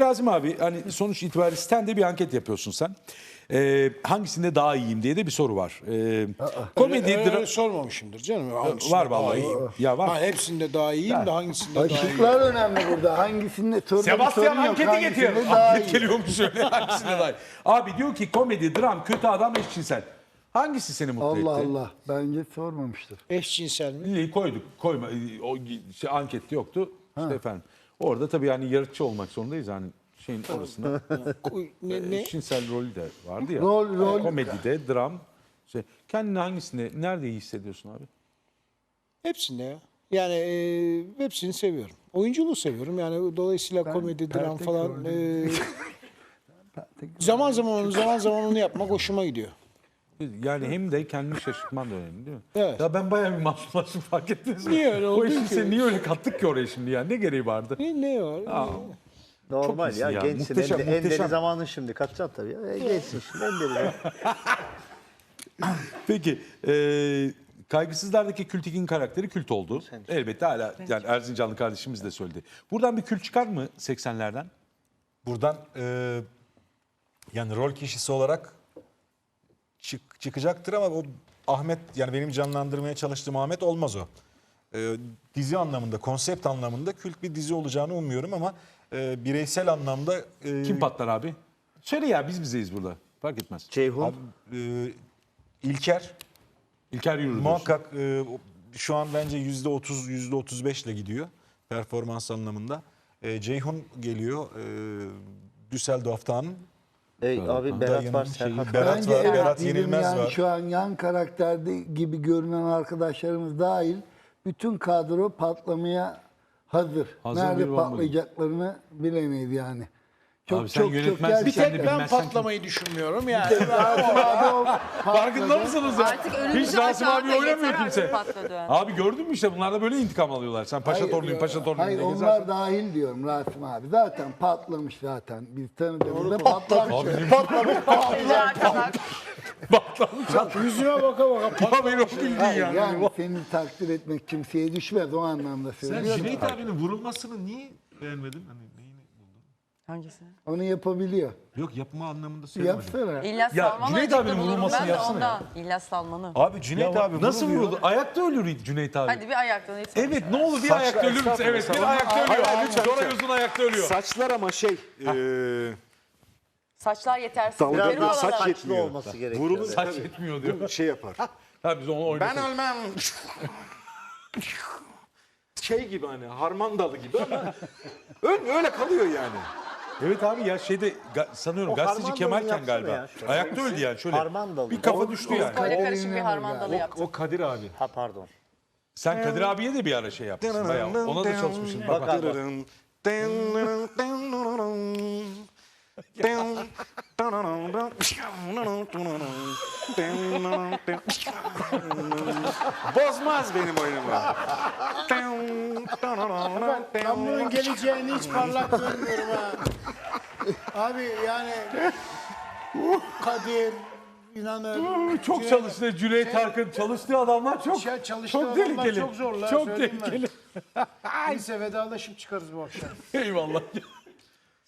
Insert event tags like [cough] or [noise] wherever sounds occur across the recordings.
Razım abi hani sonuç itibariyle sitende bir anket yapıyorsun sen. Ee, hangisinde daha iyiyim diye de bir soru var. Ee, komedi, Öyle, öyle sormamışımdır canım. Hangisinde var daha vallahi. iyiyim? Ya var. Ha, hepsinde daha iyiyim de hangisinde daha iyiyim? Işıklar önemli burada. Hangisinde sorun Sebastian anketi getiriyor. Anket geliyormuş öyle [laughs] hangisinde daha iyi. Abi diyor ki komedi, dram, kötü adam, eşcinsel. Hangisi seni mutlu Allah etti? Allah. Bence sormamıştır. Eşcinsel mi? Koyduk. Koyma, o şey, ankette yoktu. İşte efendim. Orada tabii yani yaratıcı olmak zorundayız yani şeyin orasında. [laughs] Ne? ne? Eşcinsel rolü de vardı ya. Rol- rol- Komedide, dram. Şey, kendini hangisinde, nerede iyi hissediyorsun abi? Hepsinde ya. Yani e, hepsini seviyorum. Oyunculuğu seviyorum. Yani dolayısıyla komedi, dram Pertek falan. e, [laughs] zaman zaman onu zaman zaman onu yapmak hoşuma gidiyor. Yani hem de kendini [laughs] şaşırtman da önemli değil mi? Evet. Ya ben bayağı bir masumlaştım [laughs] fark ettiniz mi? Niye öyle O oldu işin ki? sen niye öyle kattık ki oraya şimdi yani? Ne gereği vardı? Ne, ne var? Normal iyisin ya, ya, gençsin. muhteşem, en, en muhteşem. deli zamanın şimdi. Kaçacaksın tabii ya. E, gençsin şimdi en deli. ya. [laughs] Peki e, Kaygısızlardaki Kültik'in karakteri kült oldu. Elbette hala yani Erzincanlı kardeşimiz de söyledi. Buradan bir kült çıkar mı 80'lerden? Buradan e, yani rol kişisi olarak çık, çıkacaktır ama o Ahmet yani benim canlandırmaya çalıştığım Ahmet olmaz o. E, dizi anlamında, konsept anlamında kült bir dizi olacağını umuyorum ama e, bireysel anlamda e, Kim patlar abi? Söyle ya biz bizeyiz burada. Fark etmez. Ceyhun. e, İlker İlker Yürür. muhakkak e, şu an bence yüzde otuz, yüzde otuz beşle gidiyor performans anlamında. E, Ceyhun geliyor. E, Düsseldorf'tan. Ey, abi Berat var, Serhat var. Berat Bence var, Berat Yenilmez yani var. Şu an yan karakterde gibi görünen arkadaşlarımız dahil bütün kadro patlamaya hazır. Hazır bir Nerede bomba. patlayacaklarını bilemeyiz yani. Çok Abi sen çok çok yönetmensin, Bir sen de tek ben patlamayı düşünmüyorum yani. Farkında mısınız ya? Artık Hiç Rasim abi oynamıyor kimse. Abi gördün mü işte bunlar da böyle intikam alıyorlar. Sen paşa torunuyum, paşa torunuyum Hayır onlar gezersin. dahil diyorum Rasim abi. Zaten patlamış zaten. Biz tanıdığımızda [laughs] patlamış. Bak yüzüme baka baka pat- Abi bildin Hayır, yani. yani seni takdir etmek kimseye düşmez o anlamda Sen söylüyorum. Cüneyt abinin vurulmasını niye beğenmedin? Hani? Hangisi? Onu yapabiliyor. Yok yapma anlamında söylemedim. Yapsana. İlyas Ya, Salman'ı Cüneyt abinin vurulmasını ben de yapsana ondan. İlyas Salman'ı. Abi Cüneyt abi Nasıl vuruluyor. vuruldu? Ayakta ölür Cüneyt abi. Hadi bir ayaktan hiç Evet ne olur bir ayakta ölür müsün? Evet bir ayakta ölüyor. Sonra uzun ayakta ölüyor. Saçlar ama şey, eee Saçlar yetersiz. Dalga Peruk bir saç alalım. yet- Saçlı olması gerekiyor. vurulur Saç yetmiyor diyor. şey yapar. Ha biz onu oynadık. Ben ölmem. şey gibi hani harman dalı gibi ama öyle kalıyor yani. Evet abi ya şeyde ga- sanıyorum O gazeteci harman Kemalken galiba. ya şöyle. Ayakta öldü yani şöyle. Harman dalı. Bir kafa O- düştü yani. Böyle karışık bir harmandalı ya. yaptım. O Kadir abi. Ha pardon. Sen Kadir abiye de bir ara şey yapmışsın bayağı. Ona da çalışmışsın. Bak, Bak bak. abi. [laughs] Bozmaz benim oyunumu. Ben bunun geleceğini hiç parlak görmüyorum ha. Abi yani Kadir, İnanır. Çok çalıştı Cüneyt Arkın. Çalıştığı adamlar çok Şey, çok adamlar tehlikeli. çok zorlar, Çok tehlikeli. Neyse vedalaşıp çıkarız bu akşam. [laughs] Eyvallah.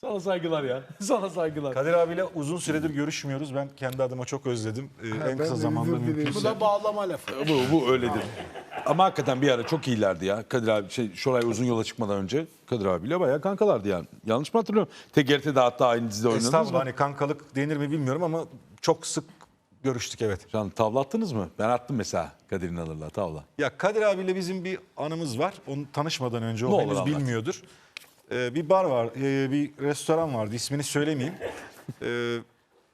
Sana saygılar ya. [laughs] Sana saygılar. Kadir abiyle uzun süredir görüşmüyoruz. Ben kendi adıma çok özledim. Ee, en kısa zamanda dilerim. Bu mümkünse. da bağlama lafı. Bu, bu öyledir. Ama hakikaten bir ara çok iyilerdi ya. Kadir abi, şey, Şoray uzun yola çıkmadan önce Kadir abiyle bayağı kankalardı yani. Yanlış mı hatırlıyorum? TGRT'de hatta aynı dizide oynadınız Estağfurullah mı? hani kankalık denir mi bilmiyorum ama çok sık görüştük evet. Can tavla attınız mı? Ben attım mesela Kadir İnanır'la tavla. Ya Kadir abiyle bizim bir anımız var. Onu tanışmadan önce o Ne olur henüz anlat. bilmiyordur. Ee, bir bar var, e, bir restoran vardı. İsmini söylemeyeyim. Ee,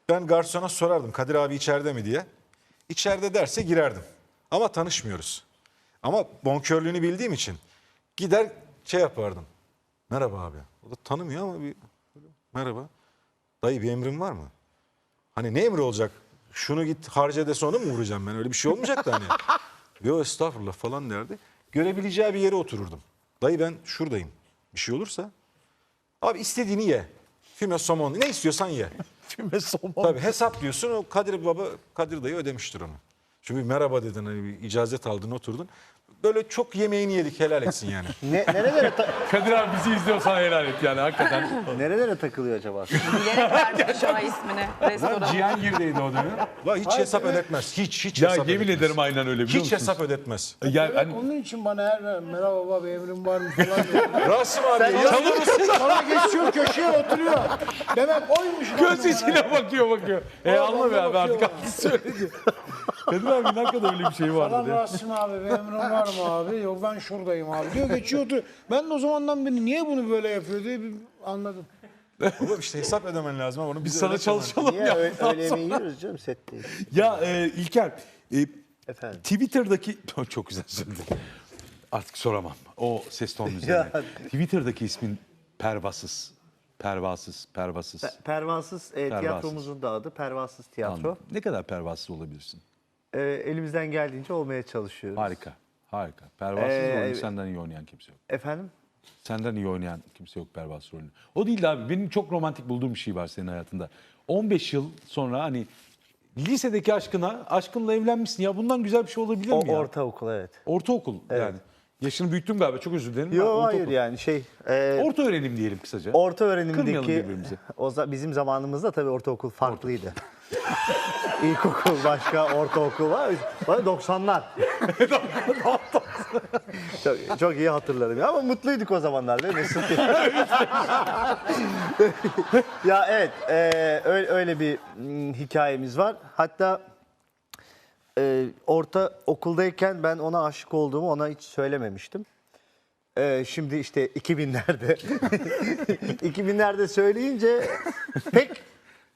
ben garsona sorardım Kadir abi içeride mi diye. İçeride derse girerdim. Ama tanışmıyoruz. Ama bonkörlüğünü bildiğim için gider şey yapardım. Merhaba abi. O da tanımıyor ama bir merhaba. Dayı bir emrin var mı? Hani ne emri olacak? Şunu git harca dese onu mu vuracağım ben? Öyle bir şey olmayacak da hani. Yo estağfurullah falan derdi. Görebileceği bir yere otururdum. Dayı ben şuradayım. Bir şey olursa. Abi istediğini ye. Füme somon ne istiyorsan ye. [laughs] Füme somon. Tabii hesaplıyorsun o Kadir baba Kadir dayı ödemiştir onu. Çünkü merhaba dedin hani bir icazet aldın oturdun. Böyle çok yemeğini yedik helal etsin yani. [laughs] Ne, nerelere, ta- [laughs] Kadir abi bizi izliyorsan helal et yani hakikaten. [laughs] nerelere takılıyor acaba? Bilerek vermiş an ismini. Restoran. Cihangir'deydi o dönem. Valla hiç hesap ödetmez. Hiç hiç Ya hesap yemin ödetmez. ederim aynen öyle biliyor Hiç musunuz? hesap ödetmez. Ya hani Onun için bana her merhaba baba emrin var mı falan diyor. Rasim abi ya. Sonra geçiyor köşeye oturuyor. Demek oymuş. lan göz bunlar. içine bakıyor bakıyor. E Vallahi anla be abi bakıyor artık bana. söyledi. Kadir abi ne kadar öyle bir şey vardı ya. Rasim abi bir emrin var mı abi? Yok ben şuradayım abi diyor geçiyor oturuyor. Ben de o zamandan beri niye bunu böyle yapıyor diye bir anladım. Baba işte hesap ödemen lazım ama onu Biz biz sana çalışalım Niye ya. öyle, öyle yemeği yiyoruz canım setteyiz. Ya e, İlker e, Efendim. Twitter'daki [laughs] çok güzel söyledin. Artık soramam. O ses tonun [laughs] üzerine. Twitter'daki ismin Pervasız. Pervasız, pervasız. Pe- Pervasız e, Pervasız. tiyatromuzun da adı Pervasız Tiyatro. Anladım. Ne kadar pervasız olabilirsin? E, elimizden geldiğince olmaya çalışıyoruz. Harika. Harika. Pervasız Ee, rolünü senden iyi oynayan kimse yok. Efendim? Senden iyi oynayan kimse yok pervasız rolünü. O değil de abi. Benim çok romantik bulduğum bir şey var senin hayatında. 15 yıl sonra hani lisedeki aşkına, aşkınla evlenmişsin ya. Bundan güzel bir şey olabilir O mi ya? ortaokul evet. Ortaokul yani. Yaşını büyüttüm galiba çok özür dilerim. Yok Ha, hayır ortaokul. yani şey e, Orta öğrenim diyelim kısaca. orta Kırmayalım öğrenimdeki birbirimizi. o za- bizim zamanımızda tabii ortaokul farklıydı. [laughs] İlkokul başka, ortaokul var. Bana 90'lar. çok, çok iyi hatırlarım ama mutluyduk o zamanlar değil mi? [laughs] Ya evet, e, öyle, öyle bir mm, hikayemiz var. Hatta e, orta okuldayken ben ona aşık olduğumu ona hiç söylememiştim. E, şimdi işte 2000'lerde 2000'lerde [laughs] söyleyince pek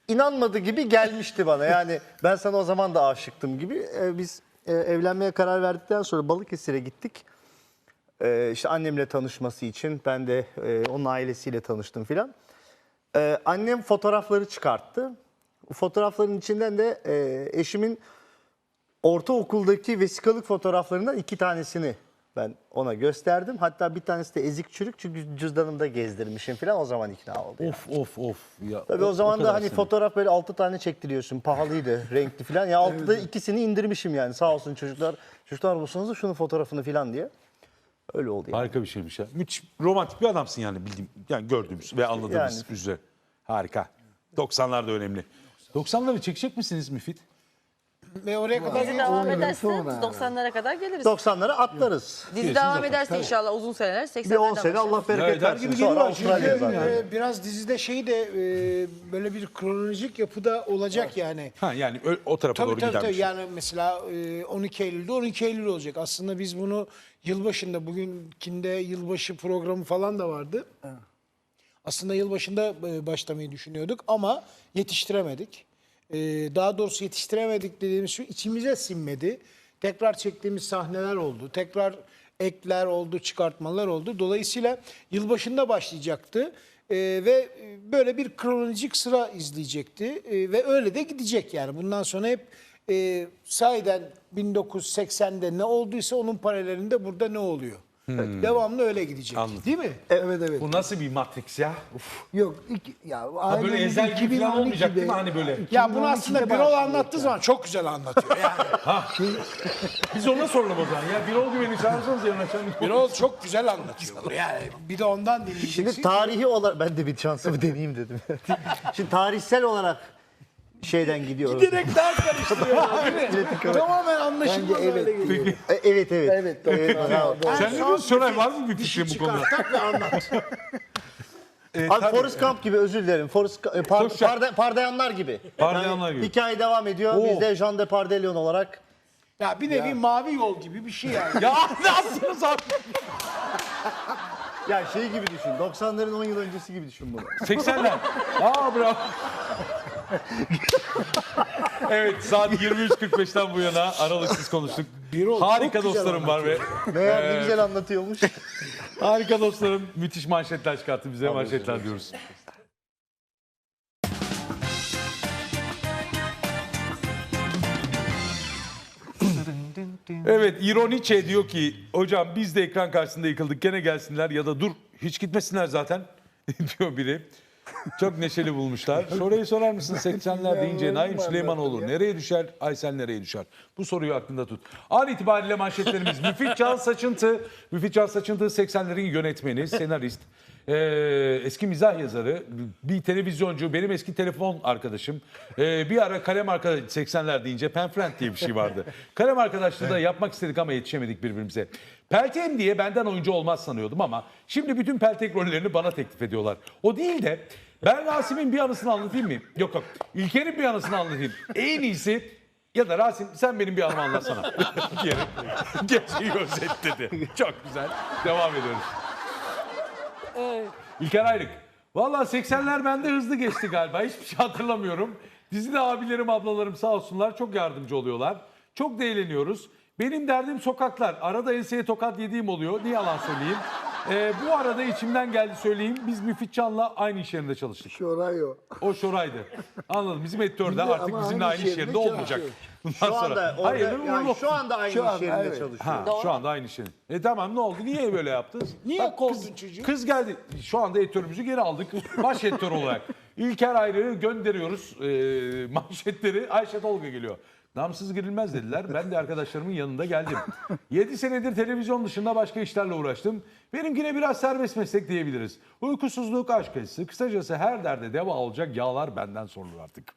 inanmadı gibi gelmişti bana. Yani ben sana o zaman da aşıktım gibi. E, biz e, evlenmeye karar verdikten sonra Balıkesir'e gittik. E, işte annemle tanışması için ben de e, onun ailesiyle tanıştım filan. E, annem fotoğrafları çıkarttı. Bu fotoğrafların içinden de e, eşimin ortaokuldaki vesikalık fotoğraflarından iki tanesini ben ona gösterdim. Hatta bir tanesi de ezik çürük çünkü cüzdanımda gezdirmişim falan o zaman ikna oldu. yani. Of of of. Ya, Tabii o, zaman da kadar hani senin. fotoğraf böyle altı tane çektiriyorsun. Pahalıydı, [laughs] renkli falan. Ya altıda ikisini indirmişim yani. Sağ olsun çocuklar. Çocuklar bulsanız da şunun fotoğrafını falan diye. Öyle oldu yani. Harika bir şeymiş ya. Müthiş romantik bir adamsın yani bildiğim yani gördüğümüz ve anladığımız üzere. Harika. 90'lar da önemli. 90'ları çekecek misiniz Müfit? Ve oraya kadar Dizi devam ederse sonra. 90'lara kadar geliriz. 90'lara atlarız. Dizi devam ederse inşallah uzun seneler 80'lerden Bir 10 sene. Allah bereket Evet, her versin. gibi Sonra geliyor Avustralya zaten. Ee, biraz dizide şey de e, böyle bir kronolojik yapıda olacak yani. Ha yani ö- o tarafa Tabii doğru tabii, tabii. şey. Yani mesela e, 12 Eylül'de 12 Eylül olacak. Aslında biz bunu yılbaşında bugünkinde yılbaşı programı falan da vardı. Aslında yılbaşında e, başlamayı düşünüyorduk ama yetiştiremedik. E, Daha doğrusu yetiştiremedik dediğimiz şu içimize sinmedi. Tekrar çektiğimiz sahneler oldu. Tekrar ekler oldu, çıkartmalar oldu. Dolayısıyla yılbaşında başlayacaktı. E, ve böyle bir kronolojik sıra izleyecekti E, ve öyle de gidecek yani. Bundan sonra hep e, sahiden 1980'de ne olduysa onun paralelinde burada ne oluyor? Devamlı öyle gidecek. Anladım. Değil mi? Evet evet. Bu nasıl bir Matrix ya? Uf. Yok iki, ya Ha böyle ailemiz ezel gibi falan olmayacak değil mi? 2012'de Hani böyle. Ya bunu 2012'de aslında Birol başlıyor anlattığı zaman çok güzel anlatıyor. Yani [laughs] Biz ona soralım o zaman ya. Birol Güven'i çağırsanız yarın akşam. Birol çok güzel anlatıyor. Yani bir de ondan dinleyeceksin. Şimdi tarihi olarak ben de bir şansımı deneyeyim dedim. [laughs] Şimdi tarihsel olarak şeyden gidiyoruz. Direkt daha karıştırıyor. değil mi? [laughs] Tamamen anlaşılmaz Bence hale evet. geliyor. E, Evet evet. Evet, doğru. bravo. Sen ne diyorsun Şoray var mı bir fikrin bu konuda? Çıkartak ve anlat. [laughs] Abi Forrest Gump gibi özür dilerim. Forrest Gu- e, par, Çok şak- parda- pardayanlar gibi. Pardayanlar gibi. Hikaye devam ediyor. Oo. Biz de Jean de Pardelion olarak Ya bir nevi mavi yol gibi bir şey yani. [laughs] ya ne yaptınız abi? ya şey gibi düşün. 90'ların 10 yıl öncesi gibi düşün bunu. 80'ler. Aa bravo. [laughs] evet saat 23.45'ten bu yana aralıksız konuştuk. Birol Harika çok güzel dostlarım var ve Meğer ne güzel anlatıyormuş. [laughs] harika dostlarım müthiş manşetler çıkarttı bize manşetler diyoruz. Evet ironiçe diyor ki hocam biz de ekran karşısında yıkıldık gene gelsinler ya da dur hiç gitmesinler zaten [laughs] diyor biri. Çok neşeli bulmuşlar. Soruyu sorar mısın 80'ler deyince Naim Süleymanoğlu nereye düşer, Aysel nereye düşer? Bu soruyu aklında tut. An itibariyle manşetlerimiz Müfit Can Saçıntı. Müfit Can Saçıntı 80'lerin yönetmeni, senarist, ee, eski mizah yazarı, bir televizyoncu, benim eski telefon arkadaşım. Ee, bir ara kalem arkadaş 80'ler deyince Penfriend diye bir şey vardı. kalem arkadaşlığı da yapmak istedik ama yetişemedik birbirimize. Peltem diye benden oyuncu olmaz sanıyordum ama şimdi bütün peltek rollerini bana teklif ediyorlar. O değil de ben Rasim'in bir anısını anlatayım mı? Yok yok. İlker'in bir anısını anlatayım. En iyisi ya da Rasim sen benim bir anımı anlatsana. [laughs] İlker'in gerçeği özetledi. Çok güzel. Devam ediyoruz. İlker Ayrık. Valla 80'ler bende hızlı geçti galiba. Hiçbir şey hatırlamıyorum. Dizide abilerim, ablalarım sağ olsunlar çok yardımcı oluyorlar. Çok da eğleniyoruz. Benim derdim sokaklar. Arada enseye tokat yediğim oluyor. Niye yalan söyleyeyim? Ee, bu arada içimden geldi söyleyeyim. Biz Müfit Can'la aynı iş yerinde çalıştık. Şoray o. O Şoray'dı. Anladım. Bizim editör de Biz de artık ama bizimle aynı iş yerinde yerinde olmayacak. [laughs] Bundan Şu anda sonra. orada, Hayırlı yani şu anda aynı Şu iş anda, yerinde evet. çalışıyor. Ha, şu anda aynı şey. E tamam ne oldu? Niye böyle yaptın? Niye Bak, kovdun kız, çocuğu. kız geldi. Şu anda editörümüzü geri aldık. Baş editör olarak. İlker Ayrı'yı gönderiyoruz. Ee, manşetleri Ayşe Tolga geliyor. Damsız girilmez dediler. Ben de arkadaşlarımın yanında geldim. 7 senedir televizyon dışında başka işlerle uğraştım. Benimkine biraz serbest meslek diyebiliriz. Uykusuzluk, aşk acısı, kısacası her derde deva olacak yağlar benden sorulur artık.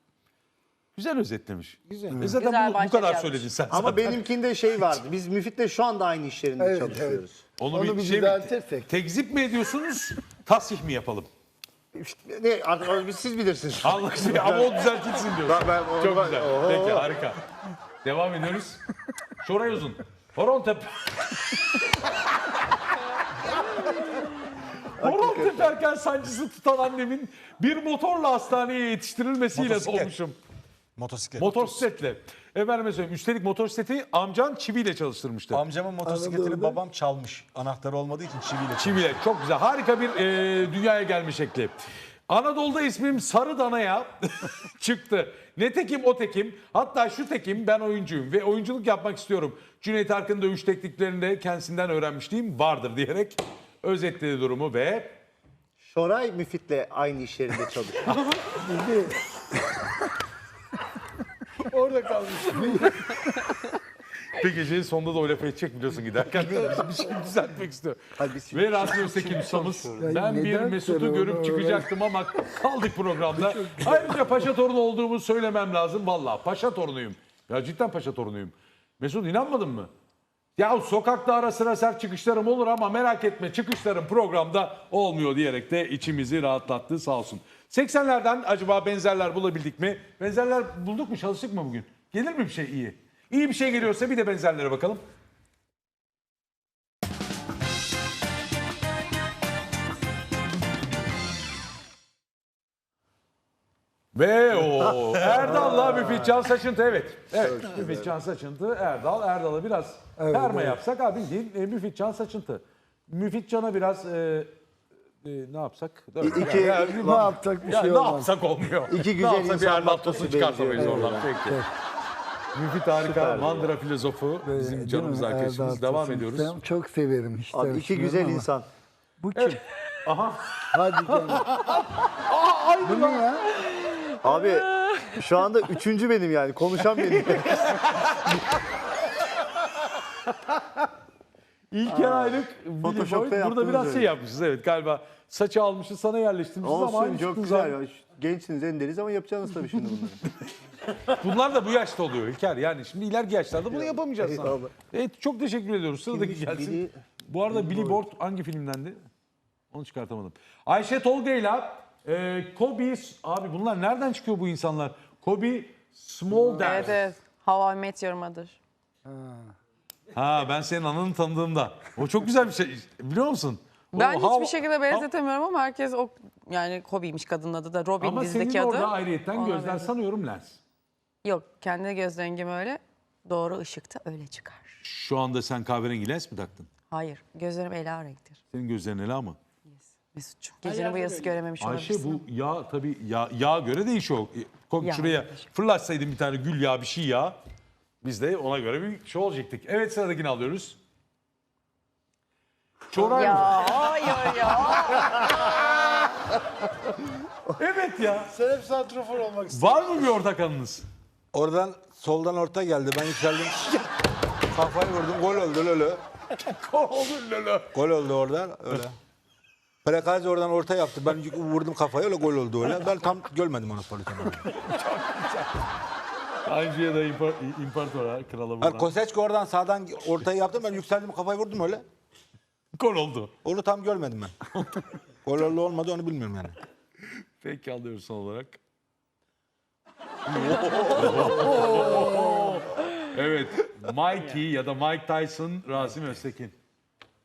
Güzel özetlemiş. Güzel. E zaten Güzel bu, bu kadar söyledin sen Ama zaten. benimkinde şey vardı. Biz Müfit'le şu anda aynı iş yerinde Evet, çalışıyoruz. Onu, Onu bir, bir şey mi, düzeltirsek. tekzip mi ediyorsunuz, tasih mi yapalım? Ne artık siz bilirsiniz. [laughs] Anlaşılıyor ama o düzeltilsin diyorsun. Ben- ben- Çok ben- güzel. Oho. Peki harika. Devam ediyoruz. Şoray Uzun. Horon Tepe. [laughs] Horon teperken sancısı tutan annemin bir motorla hastaneye yetiştirilmesiyle Motosiklet. doğmuşum. Motosiklet. Motosikletle. Efendime söyleyeyim. Üstelik motosikleti amcan çiviyle çalıştırmıştı. Amcamın motosikletini Anadolu'da- babam çalmış. Anahtarı olmadığı için çiviyle Çiviyle çok güzel. Harika bir e, dünyaya gelme şekli. Anadolu'da ismim Sarı Dana'ya [laughs] çıktı. Ne tekim o tekim. Hatta şu tekim ben oyuncuyum ve oyunculuk yapmak istiyorum. Cüneyt Arkın dövüş tekniklerinde kendisinden öğrenmişliğim vardır diyerek özetledi durumu ve Şoray Müfit'le aynı iş yerinde çalışıyor. [laughs] Orada kalmış. bir gecenin sonunda da o lafı edecek biliyorsun giderken. bir şey düzeltmek istiyor. Ve Rasim Öztekin ustamız. Ya Ben bir neden Mesut'u terör görüp çıkacaktım ama kaldık programda. Ayrıca paşa torunu olduğumu söylemem lazım. Vallahi paşa torunuyum. Ya cidden paşa torunuyum. Mesut inanmadın mı? Ya sokakta ara sıra sert çıkışlarım olur ama merak etme çıkışlarım programda olmuyor diyerek de içimizi rahatlattı sağ olsun. 80'lerden acaba benzerler bulabildik mi? Benzerler bulduk mu çalıştık mı bugün? Gelir mi bir şey iyi? İyi bir şey geliyorsa bir de benzerlere bakalım. Ve o Erdal'la Müfit Can Saçıntı evet. Evet Müfit Can Saçıntı Erdal. Erdal'a biraz Evet, perma evet. yapsak abi bildiğin e, Müfit Can Saçıntı. Müfit Can'a biraz e, e, ne yapsak? İki- Ya, Ne yapsak bir ya şey ne olmaz. yapsak olmuyor. İki ne güzel yapsak bir insan Erdal Tosun çıkartamayız oradan. Peki. Müfit harika. Mandıra filozofu. Bizim Değil canımız mi? arkadaşımız. Erdal Devam Tosun. ediyoruz. Ben çok severim işte. Abi iki güzel insan. Bu kim? Aha. Hadi canım. [laughs] Bu ne ya? Abi şu anda üçüncü benim yani. Konuşan benim. İlker Aylık, Billy Photoshop'ta. Burada yaptığımız biraz öyle. şey yapmışız evet galiba. Saçı almışız sana yerleştirmişiz ama Olsun aynı çok güzel. ya. Gençsiniz enderiz ama yapacağınız tabii şimdi bunları. [laughs] Bunlar da bu yaşta oluyor İlker. Yani şimdi ileriki yaşlarda bunu yapamayacağız sana. eyvallah. Evet çok teşekkür ediyoruz. Sıradaki Kimmiş? gelsin. Billy- Bu arada Billy Board hangi filmdendi? Onu çıkartamadım. Ayşe Tolga'yla e, Kobe, abi bunlar nereden çıkıyor bu insanlar? Kobe Smulders. Evet evet. I Met Your Mother. Ha ben senin ananı tanıdığımda. O çok güzel bir şey. Biliyor musun? O Ben How- hiçbir şekilde benzetemiyorum ama herkes o yani Kobe'ymiş kadının adı da Robin Ama dizideki senin adı. orada ayrıyetten gözler benziyor. sanıyorum lens. Yok kendi göz rengim öyle. Doğru ışıkta öyle çıkar. Şu anda sen kahverengi lens mi taktın? Hayır gözlerim ela renktir. Senin gözlerin ele ama. Mesut'cum. Gecenin bu yarısı görememiş Ayşe olabilirsin. bu yağ tabii yağ, yağ göre değişiyor. E, Kom Yağ şuraya değişiyor. fırlatsaydın bir tane gül yağı bir şey yağ. Biz de ona göre bir şey olacaktık. Evet sıradakini alıyoruz. Çoray Ya hayır ya. [laughs] Evet ya. Sen hep santrofor olmak istiyorsun. Var mı bir ortak anınız? Oradan soldan orta geldi. Ben yükseldim. [laughs] Kafayı vurdum. Gol oldu öyle. Gol oldu oradan öyle. Prekazi oradan orta yaptı. Ben vurdum kafayı öyle gol oldu öyle. Ben tam görmedim onu pozisyonu. Tanju'ya da impar, imparatora, krala Yani vuran. Koseçki oradan sağdan ortaya yaptım. Ben yükseldim kafayı vurdum öyle. Gol oldu. Onu tam görmedim ben. gol oldu olmadı onu bilmiyorum yani. Peki alıyoruz son olarak. evet. Mikey ya da Mike Tyson, Rasim Öztekin.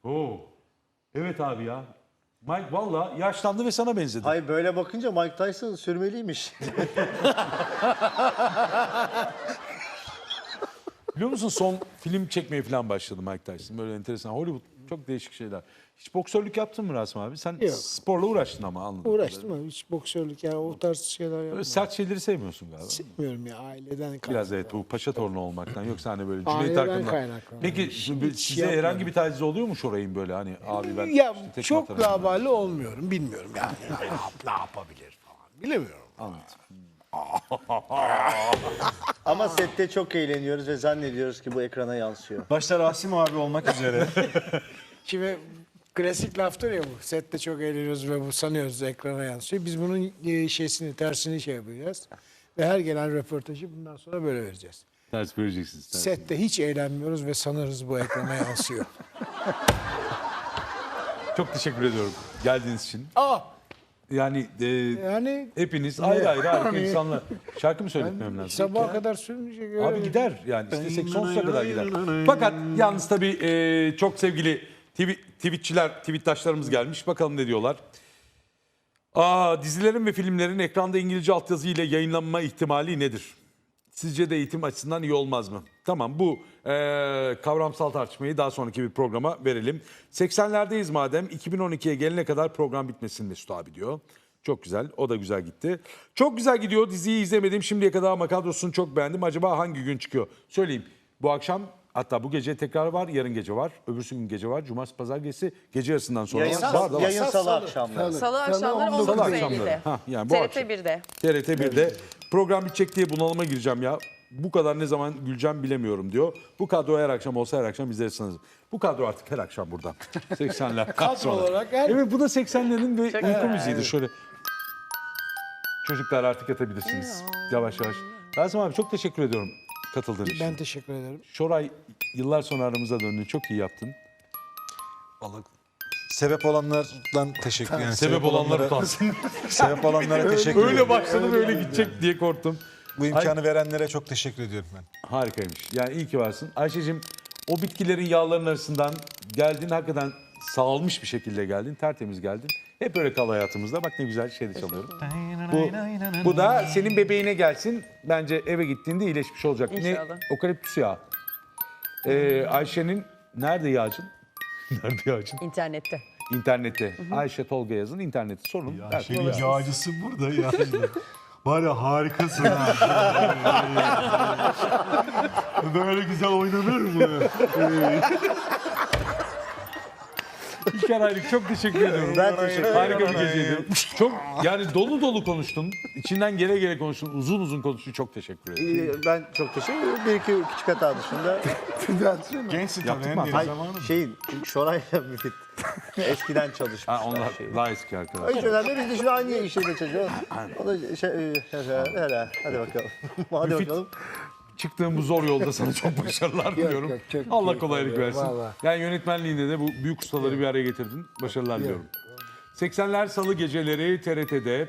Oo. Evet abi ya. Mike valla yaşlandı ve sana benzedi. Hayır böyle bakınca Mike Tyson sürmeliymiş. [laughs] Biliyor musun son film çekmeye falan başladı Mike Tyson. Böyle enteresan. Hollywood çok değişik şeyler. Hiç boksörlük yaptın mı Rasim abi? Sen Yok. sporla uğraştın ama anladım. Uğraştım ama hiç boksörlük yani o tarz şeyler Böyle yapmıyorum. sert şeyleri sevmiyorsun galiba. Sevmiyorum ya aileden Biraz kaynaklı. evet bu paşa torunu olmaktan yoksa hani böyle Cüneyt Aileden Arkın'dan. kaynaklı. Peki Hiç- size yapmadım. herhangi bir taciz oluyor mu Şoray'ın böyle hani abi ben Ya işte çok atarım. labali olmuyorum bilmiyorum yani. [laughs] ne, yap- ne yapabilir falan bilemiyorum. [laughs] Ama sette çok eğleniyoruz ve zannediyoruz ki bu ekrana yansıyor. Başta Rasim abi olmak üzere. [laughs] Şimdi klasik laftır ya bu. Sette çok eğleniyoruz ve bu sanıyoruz ekrana yansıyor. Biz bunun e, şeysini tersini şey yapacağız. Ve her gelen röportajı bundan sonra böyle vereceğiz. Ters vereceksiniz. ters. Sette hiç eğlenmiyoruz ve sanırız bu ekrana yansıyor. [laughs] Çok teşekkür ediyorum geldiğiniz için. Aa Yani e, yani hepiniz ayrı ayrı harika [laughs] insanlar. Şarkı mı söyletmem lazım? sabaha kadar sürmeyecek. öyle Abi gider yani istesek sonsuza kadar gider. Fakat yalnız tabii e, çok sevgili tweet, tweetçiler, tweettaşlarımız gelmiş. Bakalım ne diyorlar. Aa, dizilerin ve filmlerin ekranda İngilizce altyazı ile yayınlanma ihtimali nedir? Sizce de eğitim açısından iyi olmaz mı? Tamam bu e, kavramsal tartışmayı daha sonraki bir programa verelim. 80'lerdeyiz madem 2012'ye gelene kadar program bitmesin Mesut abi diyor. Çok güzel o da güzel gitti. Çok güzel gidiyor diziyi izlemedim şimdiye kadar ama kadrosunu çok beğendim. Acaba hangi gün çıkıyor? Söyleyeyim bu akşam hatta bu gece tekrar var yarın gece var. Öbürsü gün gece var. Cumartesi pazar gecesi gece yarısından sonra Yayın, var. Var da var. yayın salı Salı. akşamları. Salı akşamları Salı 19.50'de. akşamları. Ha, yani bu TRT akşam. 1'de. TRT 1'de program bitecek diye bunalıma gireceğim ya. Bu kadar ne zaman güleceğim bilemiyorum diyor. Bu kadro her akşam olsa her akşam izlersiniz. Bu kadro artık her akşam burada. [laughs] 80'ler. Kadro olarak her Evet bu da 80'lerin ve uyku müziğidir. Şöyle. Çocuklar artık yatabilirsiniz. Yavaş yavaş. Rasim abi çok teşekkür ediyorum katıldığın için. ben teşekkür ederim. Şoray yıllar sonra aramıza döndün. Çok iyi yaptın. Vallahi sebep olanlardan teşekkür yani Sebep olanlar utansın. [laughs] sebep olanlara teşekkür öyle ederim. başladım öyle gidecek diye korktum. Bu imkanı verenlere çok teşekkür ediyorum ben. Harikaymış. Yani iyi ki varsın. Ayşe'cim o bitkilerin yağların arasından geldin hakikaten sağılmış bir şekilde geldin. Tertemiz geldin. Hep öyle kal hayatımızda. Bak ne güzel şey de çalıyorum. Bu, bu da senin bebeğine gelsin. Bence eve gittiğinde iyileşmiş olacak. İnşallah. Ne? Okaliptüs yağı. Ee, Ayşe'nin nerede yağcın? Nerede yağcın? İnternette. İnternette. Ayşe Tolga yazın internette sorun. Dert- yağcısı burada ya. Var ya harikasın ha. [laughs] Böyle güzel oynanır mı? [laughs] İlker Aylık çok teşekkür ediyorum. Ben teşekkür ederim. Harika bir geceydi. Çok yani dolu dolu konuştun. İçinden gele gele konuştun. Uzun uzun konuştun. Çok teşekkür ederim. Ee, Ben çok teşekkür ederim. Bir iki küçük hata dışında. Gençsin tabii. Yaptık mı? en deli Hayır, zamanı. şeyin, Şoray'la Müfit eskiden çalışmış. Ha, onlar Şey. daha eski arkadaşlar. Hiç önemli biz de şimdi aynı işe çalışıyoruz. O da şey, e, [laughs] hele, hele, hadi bakalım. [laughs] hadi bakalım. Çıktığın bu zor yolda sana çok başarılar diliyorum. yok, çok Allah keyif kolaylık alıyorum, versin. vallahi. Yani yönetmenliğinde de bu büyük ustaları bir araya getirdin. Başarılar diliyorum. 80'ler Salı geceleri TRT'de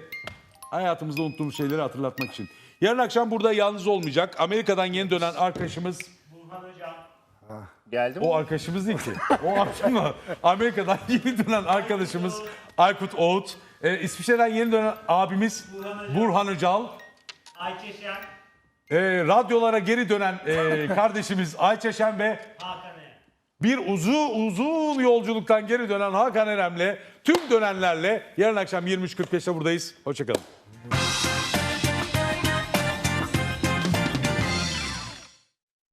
hayatımızda unuttuğumuz şeyleri hatırlatmak için. Yarın akşam burada yalnız olmayacak. Amerika'dan yeni dönen arkadaşımız Geldi mi? O arkadaşımız değil ki. O akşam Amerika'dan [laughs] yeni dönen arkadaşımız Aykut Oğut. Ee, İsviçre'den yeni dönen abimiz Burhan Öcal. Ayça Şen, Ee, radyolara geri dönen e, kardeşimiz Ayça Şen ve bir uzun uzun yolculuktan geri dönen Hakan Erem'le tüm dönenlerle yarın akşam 23.45'te buradayız. Hoşçakalın.